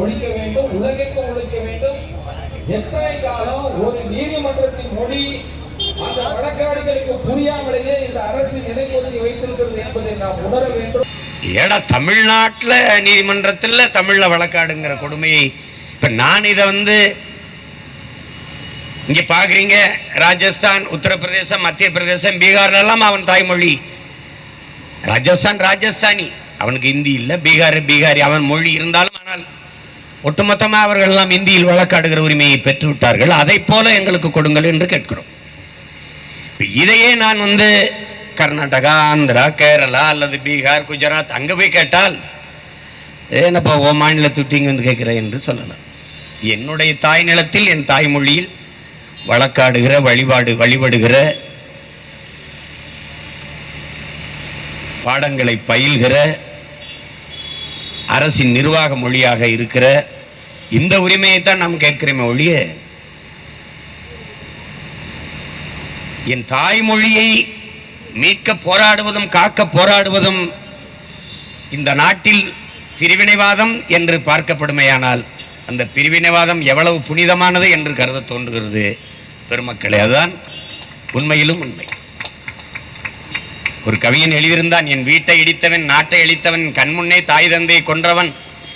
ஒழிக்க வேண்டும் உலகிற்கு ஒழிக்க வேண்டும்? எத்தனை காலம் ஒரு நீதிமன்றத்தின் மொழி அந்த வழக்காடிகளுக்கு புரியாமலேயே இந்த அரசு நிலைப்படுத்தி வைத்திருக்கிறது என்பதை நாம் உணர வேண்டும். ஏடா தமிழ்நாட்டில் நீதிமன்றத்தில் தமிழில் வழக்காடுங்கிற கொடுமையை. இப்போ நான் இதை வந்து இங்கே பார்க்குறீங்க. ராஜஸ்தான் உத்தரப்பிரதேசம் மத்திய பிரதேசம் பீகார்லாம் அவன் தாய்மொழி. ராஜஸ்தான் ராஜஸ்தானி. அவனுக்கு இந்தி இல்லை பீகார் பீகாரி. அவன் மொழி இருந்தாலும் ஆனால் ஒட்டுமொத்தமாக அவர்கள் எல்லாம் இந்தியில் வழக்காடுகிற உரிமையை பெற்று விட்டார்கள் அதை போல எங்களுக்கு கொடுங்கள் என்று கேட்கிறோம். இதையே நான் வந்து கர்நாடகா ஆந்திரா கேரளா அல்லது பீகார் குஜராத் அங்கே போய் கேட்டால் ஏன்னப்பா ஓ மாநிலத்துட்டிங்க வந்து கேட்குறேன் என்று சொல்லலாம். என்னுடைய தாய் நிலத்தில் என் தாய்மொழியில் வழக்காடுகிற வழிபாடு வழிபடுகிற பாடங்களை பயில்கிற அரசின் நிர்வாக மொழியாக இருக்கிற இந்த உரிமையை தான் நாம் கேட்கிறோமே ஒழிய என் தாய்மொழியை மீட்க போராடுவதும் காக்க போராடுவதும் இந்த நாட்டில் பிரிவினைவாதம் என்று பார்க்கப்படுமையானால் அந்த பிரிவினைவாதம் எவ்வளவு புனிதமானது என்று கருத தோன்றுகிறது பெருமக்களே. அதுதான் உண்மையிலும் உண்மை. ஒரு கவியன் எழுதியிருந்தான் என் வீட்டை இடித்தவன் நாட்டை அழித்தவன் கண்முன்னே தாய் தந்தையை கொன்றவன்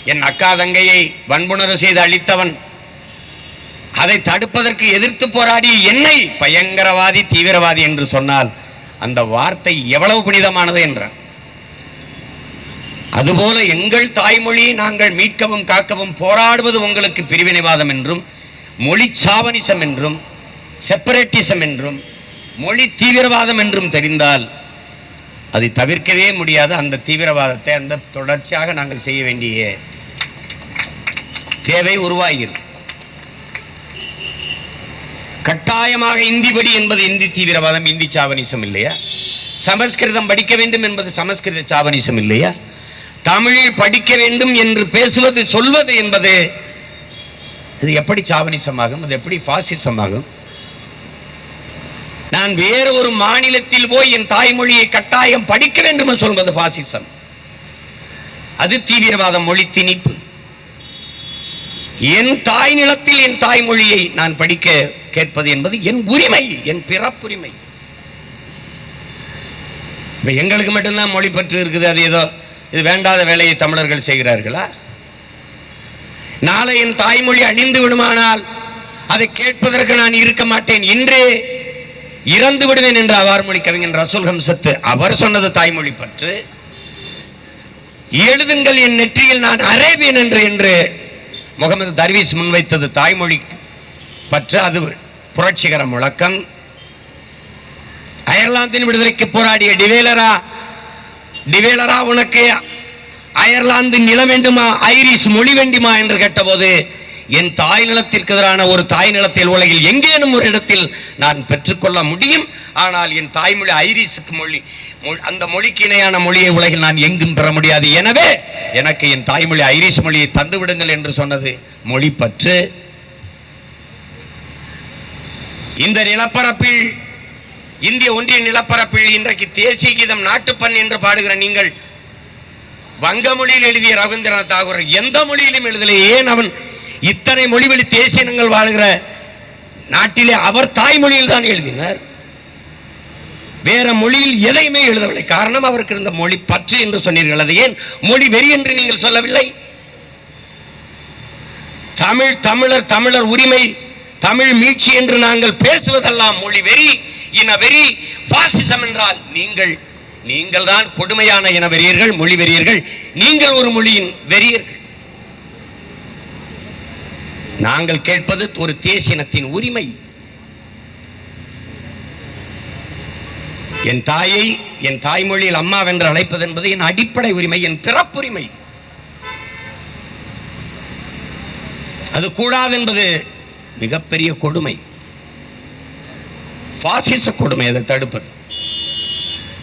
என் அக்கா தங்கையை வன்புணர்வு செய்து அழித்தவன் அதை தடுப்பதற்கு எதிர்த்து போராடிய என்னை பயங்கரவாதி தீவிரவாதி என்று சொன்னால் அந்த வார்த்தை எவ்வளவு புனிதமானது என்றார். அதுபோல எங்கள் தாய்மொழி நாங்கள் மீட்கவும் காக்கவும் போராடுவது உங்களுக்கு பிரிவினைவாதம் என்றும் மொழி சாவனிசம் என்றும் செப்பரேட்டிசம் என்றும் மொழி தீவிரவாதம் என்றும் தெரிந்தால் அதை தவிர்க்கவே முடியாது. அந்த தீவிரவாதத்தை அந்த தொடர்ச்சியாக நாங்கள் செய்ய வேண்டிய தேவை உருவாகிறது. கட்டாயமாக இந்தி படி என்பது இந்தி தீவிரவாதம் இந்தி சாவனிசம் இல்லையா? சமஸ்கிருதம் படிக்க வேண்டும் என்பது சமஸ்கிருத சாவனிசம் இல்லையா? தமிழில் படிக்க வேண்டும் என்று பேசுவது சொல்வது என்பது இது எப்படி சாவனிசமாகும்? அது எப்படி பாசிசமாகும்? நான் வேறு ஒரு மாநிலத்தில் போய் என் தாய்மொழியை கட்டாயம் படிக்க வேண்டும் என்று சொல்வது பாசிசம். அது தீவிரவாதம் மொழி திணிப்பு. என் தாய் நிலத்தில் என் தாய்மொழியை நான் படிக்க கேட்பது என்பது என் உரிமை என் பிறப்புரிமை. இப்போ எங்களுக்கு மட்டும்தான் மொழி பற்று இருக்குது அது ஏதோ இது வேண்டாத வேலையை தமிழர்கள் செய்கிறார்களா? நாளை என் தாய்மொழி அழிந்து விடுமானால் அதை கேட்பதற்கு நான் இருக்க மாட்டேன். இன்றே இறந்து விடுவேன் என்று அவார்மொழி கவிஞன் ரசூல் ஹம்சத்து. அவர் சொன்னது தாய்மொழி பற்று. எழுதுங்கள் என் நெற்றியில் நான் அரேபியன் என்று என்று முகமது தர்வீஸ் முன்வைத்தது தாய்மொழி பற்று. அது புரட்சிகர முழக்கம். அயர்லாந்தின் விடுதலைக்கு போராடிய டிவேலரா டிவேலரா உனக்கு அயர்லாந்து நிலம் வேண்டுமா ஐரிஷ் மொழி வேண்டுமா என்று கேட்டபோது என் தாய் நிலத்திற்கு எதிரான ஒரு தாய் நிலத்தில் உலகில் எங்கேனும் ஒரு இடத்தில் நான் பெற்றுக்கொள்ள முடியும். ஆனால் என் தாய்மொழி ஐரிஷுக்கு மொழி அந்த மொழிக்கு இணையான மொழியை உலகில் நான் எங்கும் பெற முடியாது. எனவே எனக்கு என் தாய்மொழி ஐரிஷ் மொழியை தந்து விடுங்கள் என்று சொன்னது மொழி பற்று. இந்த நிலப்பரப்பில் இந்திய ஒன்றிய நிலப்பரப்பில் இன்றைக்கு தேசிய கீதம் நாட்டுப்பண் என்று பாடுகிற நீங்கள் வங்க மொழியில் எழுதிய ரவீந்திரநாத் தாகூர் எந்த மொழியிலும் எழுதலை. ஏன் அவன் இத்தனை மொழிவழி தேசிய இனங்கள் வாழ்கிற நாட்டிலே அவர் தாய்மொழியில் தான் எழுதினார்? வேற மொழியில் எதையுமே எழுதவில்லை. காரணம் அவருக்கு இருந்த மொழி பற்று என்று சொன்னீர்கள். அது ஏன் மொழி வெறி என்று நீங்கள் சொல்லவில்லை? தமிழ் தமிழர் தமிழர் உரிமை தமிழ் மீட்சி என்று நாங்கள் பேசுவதெல்லாம் மொழி வெறி இன வெறி. பாசிசம் என்றால் நீங்கள். நீங்கள் தான் கொடுமையான இன வெறியர்கள் மொழி வெறியர்கள். நீங்கள் ஒரு மொழியின் வெறியர்கள். நாங்கள் கேட்பது ஒரு தேசியனத்தின் உரிமை. என் தாயை என் தாய்மொழியில் அம்மா வென்று அழைப்பது என்பது என் அடிப்படை உரிமை என் பிறப்புரிமை. அது கூடாது என்பது மிகப்பெரிய கொடுமை. பாசிச கொடுமை அதை தடுப்பது.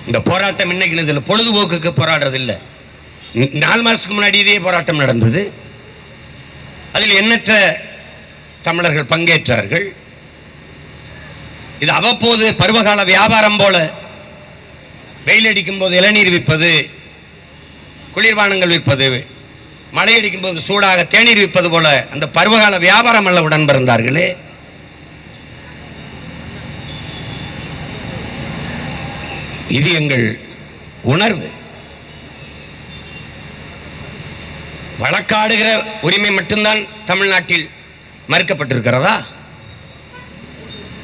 இந்த போராட்டம் இன்னைக்கு இதில் பொழுதுபோக்குக்கு போராடுறது இல்லை நாலு மாதத்துக்கு முன்னாடி இதே போராட்டம் நடந்தது. அதில் எண்ணற்ற தமிழர்கள் பங்கேற்றார்கள். இது அவ்வப்போது பருவகால வியாபாரம் போல வெயில் அடிக்கும் போது இளநீர் விற்பது குளிர்பானங்கள் விற்பது மழை அடிக்கும் போது சூடாக தேநீர் விற்பது போல அந்த பருவகால வியாபாரம் அல்ல உடன் பிறந்தார்களே இது எங்கள் உணர்வு. வழக்காடுகிற உரிமை மட்டும்தான் தமிழ்நாட்டில் மறுக்கப்பட்டிருக்கிறதா?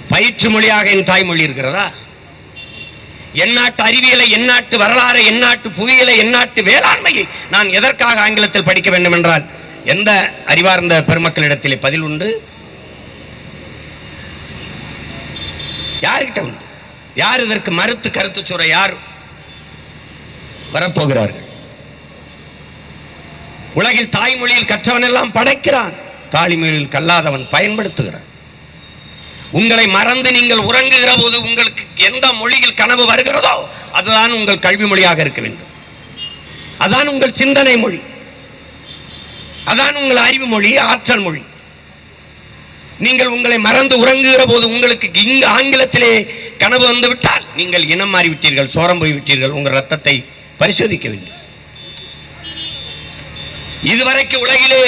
பயிற்று மொழியாக என் தாய்மொழி இருக்கிறதா? எந்நாட்டு அறிவியலை எந்நாட்டு வரலாறு எந்நாட்டு புவியியலை எந்நாட்டு வேளாண்மையை நான் எதற்காக ஆங்கிலத்தில் படிக்க வேண்டும் என்றால் எந்த அறிவார்ந்த பெருமக்களிடத்திலே பதில் உண்டு? யார்கிட்ட உண்டு? யார் இதற்கு மறுத்து கருத்து சொல்ற யார் வரப்போகிறார்கள்? உலகில் தாய்மொழியில் கற்றவன் எல்லாம் படைக்கிறான். தாய்மொழியில் கல்லாதவன் பயன்படுத்துகிறான். உங்களை மறந்து நீங்கள் உறங்குகிற போது உங்களுக்கு எந்த மொழியில் கனவு வருகிறதோ அதுதான் உங்கள் கல்வி மொழியாக இருக்க வேண்டும். அதான் உங்கள் சிந்தனை மொழி. அதான் உங்கள் அறிவு மொழி ஆற்றல் மொழி. நீங்கள் உங்களை மறந்து உறங்குகிற போது உங்களுக்கு இங்கு ஆங்கிலத்திலே கனவு வந்து விட்டால் நீங்கள் இனம் மாறிவிட்டீர்கள் சோரம் போய் விட்டீர்கள் உங்கள் ரத்தத்தை பரிசோதிக்க வேண்டும். இதுவரைக்கு உலகிலே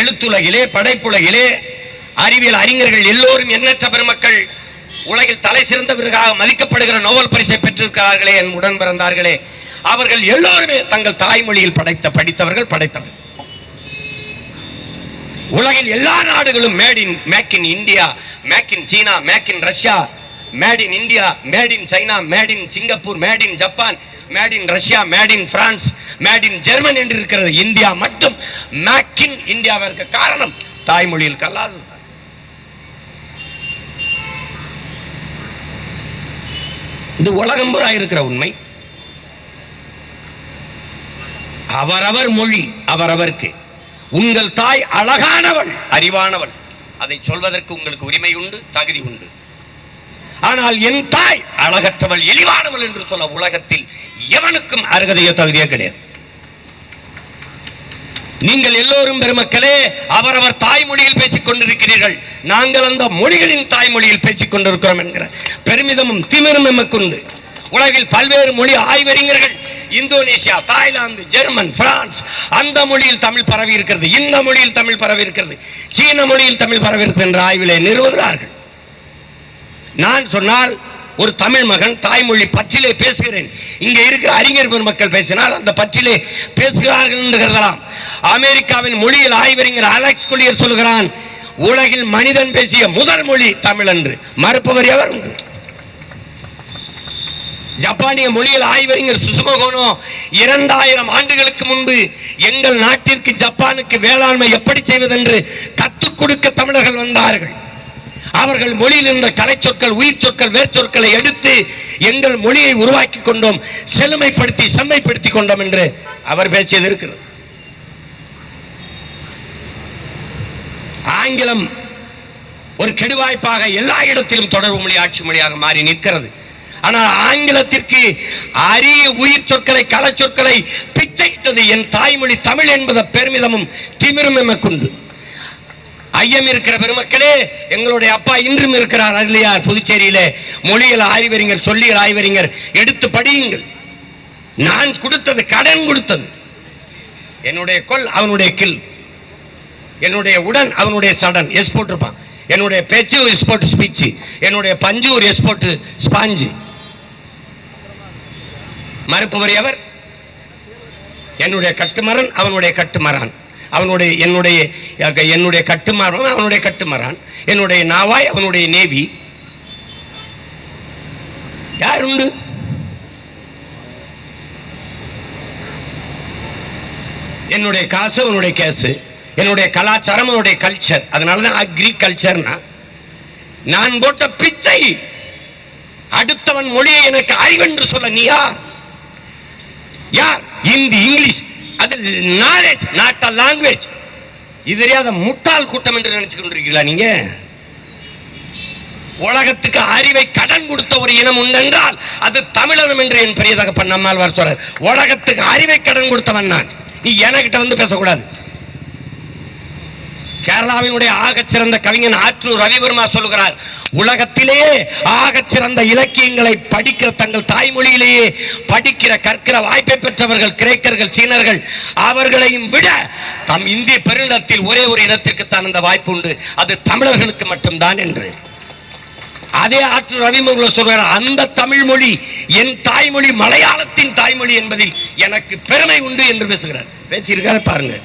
எழுத்துலகிலே படைப்புலகிலே அறிவியல் அறிஞர்கள் எல்லோரும் எண்ணற்ற பெருமக்கள் உலகில் தலை சிறந்தவர்களாக மதிக்கப்படுகிற நோவல் பரிசை பெற்றிருக்கிறார்களே என் உடன் பிறந்தார்களே அவர்கள் எல்லோருமே தங்கள் தாய்மொழியில் படைத்த படித்தவர்கள் படைத்தவர்கள் உலகில் எல்லா நாடுகளும் made in make in India make in China make in Russia made in India made in China made in Singapore made in Japan made in Russia made in France made in German என்று இருக்கிறது India மட்டும் make in இந்தியாவிற்கு காரணம் தாய்மொழியில் கல்லாதது இது உலகம்புறா இருக்கிற உண்மை. அவரவர் மொழி அவரவருக்கு. உங்கள் தாய் அழகானவள் அறிவானவள். அதை சொல்வதற்கு உங்களுக்கு உரிமை உண்டு தகுதி உண்டு. ஆனால் என் தாய் அழகற்றவள் இழிவானவள் என்று சொல்ல உலகத்தில் எவனுக்கும் அருகதையோ தகுதியோ கிடையாது. நீங்கள் எல்லோரும் பெருமக்களே அவரவர் தாய்மொழியில் பேச கொண்டிருக்கிறீர்கள் நாங்கள் அந்த மொழிகளின் தாய்மொழியில் பேசிக் கொண்டிருக்கிறோம் என்கிற பெருமிதமும் திமிரும் எமக்குண்டு உலகில் பல்வேறு மொழி ஆய்வறிஞர்கள் இந்தோனேஷியா தாய்லாந்து ஜெர்மன் பிரான்ஸ் அந்த மொழியில் தமிழ் பரவி இருக்கிறது இந்த மொழியில் தமிழ் பரவி இருக்கிறது சீன மொழியில் தமிழ் பரவி இருக்கிறது என்ற ஆய்விலே நிறுவுகிறார்கள். நான் சொன்னால் ஒரு தமிழ் மகன் தாய்மொழி பற்றிலே பேசுகிறேன். இங்கே இருக்கிற அறிஞர் பெருமக்கள் பேசினால் அந்த பற்றிலே பேசுகிறார்கள் என்று கருதலாம். அமெரிக்காவின் மொழியில் ஆய்வறிஞர் அலெக்ஸ் கொலியர் சொல்கிறான் உலகில் மனிதன் பேசிய முதல் மொழி தமிழ் என்று. மறுப்பவர் எவர் உண்டு? ஜப்பானிய மொழியில் ஆய்வறிஞர் சுசுமகோனோ இரண்டாயிரம் ஆண்டுகளுக்கு முன்பு எங்கள் நாட்டிற்கு ஜப்பானுக்கு வேளாண்மை எப்படி செய்வதென்று கற்றுக் கொடுக்க தமிழர்கள் வந்தார்கள். அவர்கள் மொழியில் இருந்த கலை சொற்கள் உயிர் சொற்கள் வேர் சொற்களை எடுத்து எங்கள் மொழியை உருவாக்கி கொண்டோம் செழுமைப்படுத்தி செம்மைப்படுத்தி கொண்டோம் என்று அவர் பேசியது இருக்கிறது. ஆங்கிலம் ஒரு கெடுவாய்ப்பாக எல்லா இடத்திலும் தொடர்பு மொழி ஆட்சி மொழியாக மாறி நிற்கிறது. ஆனால் ஆங்கிலத்திற்கு அரிய உயிர் சொற்களை கலை சொற்களை பிச்சையிட்டது என் தாய்மொழி தமிழ் என்பத பெருமிதமும் திமிரும் எமக்குண்டு ஐயம் இருக்கிற பெருமக்களே எங்களுடைய அப்பா இன்றும் இருக்கிறார் அருளியார் புதுச்சேரியிலே. மொழியில் ஆய்வறிஞர் சொல்லியல் ஆய்வறிஞர் எடுத்து படியுங்கள். நான் கொடுத்தது கடன் கொடுத்தது. என்னுடைய கொல் அவனுடைய கில். என்னுடைய உடன் அவனுடைய சடன் எஸ் போட்டிருப்பான். என்னுடைய பேச்சு ஒரு எஸ்போர்ட் ஸ்பீச்சு என்னுடைய பஞ்சு ஒரு எஸ்போர்ட் ஸ்பாஞ்சு மறுப்பவர் எவர்? என்னுடைய கட்டுமரன் அவனுடைய கட்டுமரான். அவனுடைய என்னுடைய என்னுடைய கட்டுமரன் அவனுடைய கட்டுமரான். என்னுடைய நாவாய் அவனுடைய நேவி. யார் உண்டு? என்னுடைய காசு அவனுடைய கேசு. என்னுடைய கலாச்சாரம் அவனுடைய கல்ச்சர் அதனால தான் அக்ரிகல்ச்சர்னா நான் போட்ட பிச்சை அடுத்தவன் மொழியை எனக்கு அறிவென்று சொல்ல நீ யார்? யார்? இந்தி இங்கிலீஷ். அது நாலேஜ் நாட் அ லாங்குவேஜ் இது தெரியாத முட்டாள் கூட்டம் என்று நினைச்சு கொண்டிருக்கீங்களா நீங்க? உலகத்துக்கு அறிவை கடன் கொடுத்த ஒரு இனம் உண்டென்றால் அது தமிழனம் என்று என் பெரியதாக தகப்பன் நம்மால் சொல்றார். உலகத்துக்கு அறிவை கடன் கொடுத்தவன் நான். நீ என்கிட்ட வந்து பேசக்கூடாது. கேரளாவினுடைய ஆகச்சிறந்த கவிஞன் ஆற்றூர் ரவிவர்மா சொல்லுகிறார் உலகத்திலே ஆகச்சிறந்த இலக்கியங்களை படிக்கிற தங்கள் தாய்மொழியிலேயே படிக்கிற கற்கிற வாய்ப்பை பெற்றவர்கள் கிரேக்கர்கள் சீனர்கள் அவர்களையும் விட தம் இந்திய பெருநிலத்தில் ஒரே ஒரு இனத்திற்குத்தான் அந்த வாய்ப்பு உண்டு. அது தமிழர்களுக்கு மட்டும்தான் என்று. அதே ஆற்று ரவிமங்கல சொல்கிறார் அந்த தமிழ் மொழி என் தாய்மொழி மலையாளத்தின் தாய்மொழி என்பதில் எனக்கு பெருமை உண்டு என்று பேசுகிறார். பேசியிருக்காரு பாருங்க.